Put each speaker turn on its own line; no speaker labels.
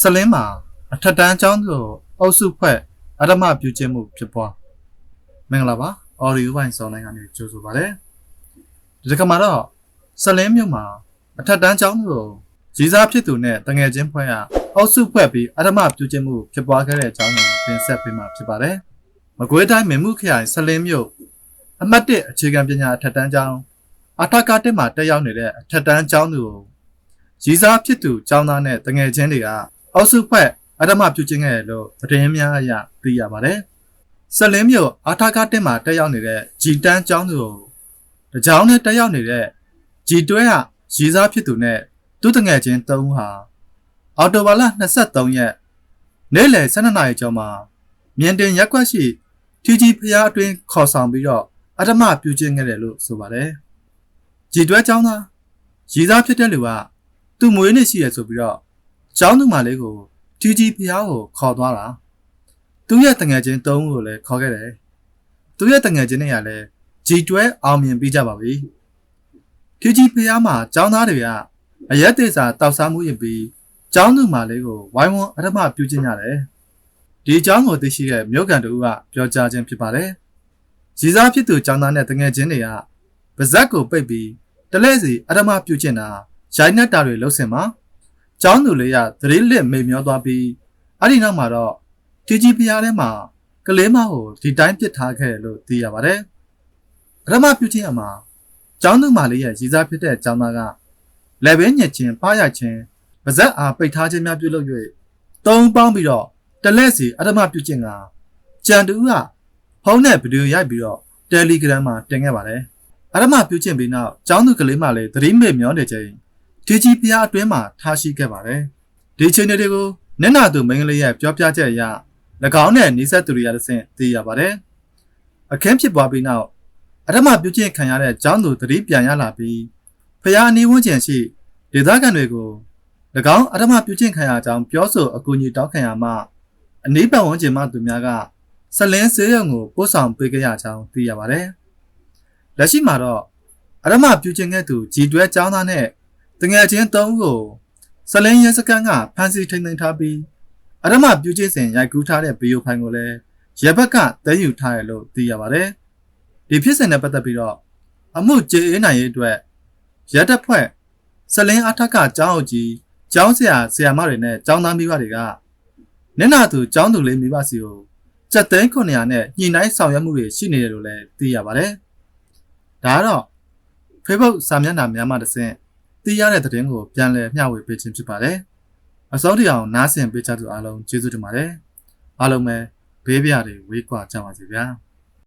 ဆလင်းမှာအထက်တန်းကျောင်းသူအုပ်စုဖွဲ့အဓမ္မပြုကျင့်မှုဖြစ်ပွားမင်္ဂလာပါအော်ဒီယိုပိုင်းစောင်းတိုင်းကနေကြိုဆိုပါရစေဒီကမှာတော့ဆလင်းမြို့မှာအထက်တန်းကျောင်းသူကြီးစားဖြစ်သူနဲ့တငယ်ချင်းဖွဲ့ကအုပ်စုဖွဲ့ပြီးအဓမ္မပြုကျင့်မှုဖြစ်ပွားခဲ့တဲ့အကြောင်းကိုတင်ဆက်ပေးမှာဖြစ်ပါတယ်မကွေးတိုင်းမင်းမှုခရိုင်ဆလင်းမြို့အမှတ်1အခြေခံပညာအထက်တန်းကျောင်းအထက်ကတက်မှာတက်ရောက်နေတဲ့အထက်တန်းကျောင်းသူကိုရီစားဖြစ်သူကျောင်းသားနဲ့တငယ်ချင်းတွေက အောက်စုဖွဲ့အဓမ္မပြုကျင့်ခဲ့တယ်လို့သတင်းများအရသိရပါတယ်။ဆက်လင်းမြို့အာထာကတက်မှာတက်ရောက်နေတဲ့ဂျီတန်းကျောင်းသူကိုတကြောင်နဲ့တက်ရောက်နေတဲ့ဂျီတွဲကရီစားဖြစ်သူနဲ့သူတငယ်ချင်း၃ဦးဟာအော်တိုဘာလ23ရက်နေ့လယ်12နာရီကျော်မှာမြင်တင်ရက်ကွက်ရှိထီကြီးဖျားအတွင်းခေါ်ဆောင်ပြီးတော့အဓမ္မပြုကျင့်ခဲ့တယ်လို့ဆိုပါတယ်။ဂျီတွဲကျောင်းသားရီစားဖြစ်တဲ့လူကသူ့မွေးနေ့ရှိရဆိုပြီးတော့ ကျောင်းသူမလေးကိုကြီးကြီးဖျားကိုခေါ်သွားတာသူ့ရဲ့တငယ်ချင်းသုံးဦးကိုလည်းခေါ်ခဲ့တယ်သူ့ရဲ့တငယ်ချင်းတွေကလည်းဂျီတွဲအောင်မြင်ပြီးကြပါပြီကြီးကြီးဖျားမှာကျောင်းသားတွေကအရက်သေးစာတောက်စားမှုရင်ပြီးကျောင်းသူမလေးကိုဝိုင်းဝန်းအထမပြုကျင့်ကြတယ်ဒီကျောင်းကိုသိရှိတဲ့မြို့ကန်တူကပြောကြားခြင်းဖြစ်ပါတယ်ရည်စားဖြစ်သူကျောင်းသားနဲ့တငယ်ချင်းတွေကပါဇက်ကိုပိတ်ပြီးတလဲစီအထမပြုကျင့်တာရိုင်းနှက်တာတွေလှုပ်စင်မှာ ကျောင်းသူလေးကသတိလစ်မိန်မျောသွားပြီးအဲ့ဒီနောက်မှာတော့တီကြီးဖျားထဲမှာကလေးမကိုဒီတိုင်းပစ်ထားခဲ့တယ်လို့သိရပါတယ်။အရမပြုချင်းအမှာကျောင်းသူမလေးရဲ့ရည်စားဖြစ်တဲ့ကျောင်းသားကလက်ဘဲညက်ချင်းဖားရချင်းပါဇက်အားပိတ်ထားခြင်းများပြုလုပ်၍သုံးပေါင်းပြီးတော့တလက်စီအရမပြုချင်းကကြံတူကဖုန်းနဲ့ဗီဒီယိုရိုက်ပြီးတော့ Telegram မှာတင်ခဲ့ပါတယ်။အရမပြုချင်းပြီးနောက်ကျောင်းသူကလေးမလေးသတိမေ့မျောနေချိန် ဒီကြီးဖျားအတွင်းမှာထားရှိခဲ့ပါတယ်။ဒီချိန်တွေကိုနက်နာသူမင်းကလေးရဲ့ပြောပြချက်အရ၎င်းနဲ့နေဆက်သူတွေရတဲ့ဆင့်သိရပါတယ်။အခင်းဖြစ်ပွားပြီးနောက်အထမပြုကျင့်ခံရတဲ့ကျောင်းသူသတိပြန်ရလာပြီးဖျားအနီးဝန်းကျင်ရှိဒေသခံတွေကို၎င်းအထမပြုကျင့်ခံရကြောင်းပြောဆိုအကူအညီတောင်းခံရမှအနီးပတ်ဝန်းကျင်မှသူများကဆက်လင်းစေးရုံကိုပို့ဆောင်ပေးခဲ့ရကြောင်းသိရပါတယ်။လက်ရှိမှာတော့အရမပြုကျင့်ခဲ့သူဂျီတွဲကျောင်းသားနဲ့ တငယ်ချင်း၃ဦးကိုဆလင်းရဲစကန်ကဖမ်းဆီးထိန်သိမ်းထားပြီးအရမပြူချင်းစဉ်ရိုက်ကူးထားတဲ့ဗီဒီယိုဖိုင်ကိုလည်းရဲဘက်ကတည်ယူထားရလို့သိရပါတယ်။ဒီဖြစ်စဉ်နဲ့ပတ်သက်ပြီးတော့အမှုကြေအေးနိုင်ရေးအတွက်ရဲတပ်ဖွဲ့ဆလင်းအထက်ကကျောင်းအုပ်ကြီးကျောင်းဆရာဆရာမတွေနဲ့ကျောင်းသားမိဘတွေကနင့်နာသူကျောင်းသူလေးမိဘစီကိုစက်သိန်း900နဲ့ညှိနှိုင်းဆောင်ရွက်မှုတွေရှိနေတယ်လို့လည်းသိရပါတယ်။ဒါကတော့ Facebook စာမျက်နှာများမှတစ်ဆင့် သိရတဲ့သတင်းကိုပြန်လည်မျှဝေပေးခြင်းဖြစ်ပါတယ်။အစောတရအောင်နားဆင်ပေးကြသူအားလုံးကျေးဇူးတင်ပါတယ်။အားလုံးပဲဘေးပြားတွေဝေးကွာကြပါစေဗျာ။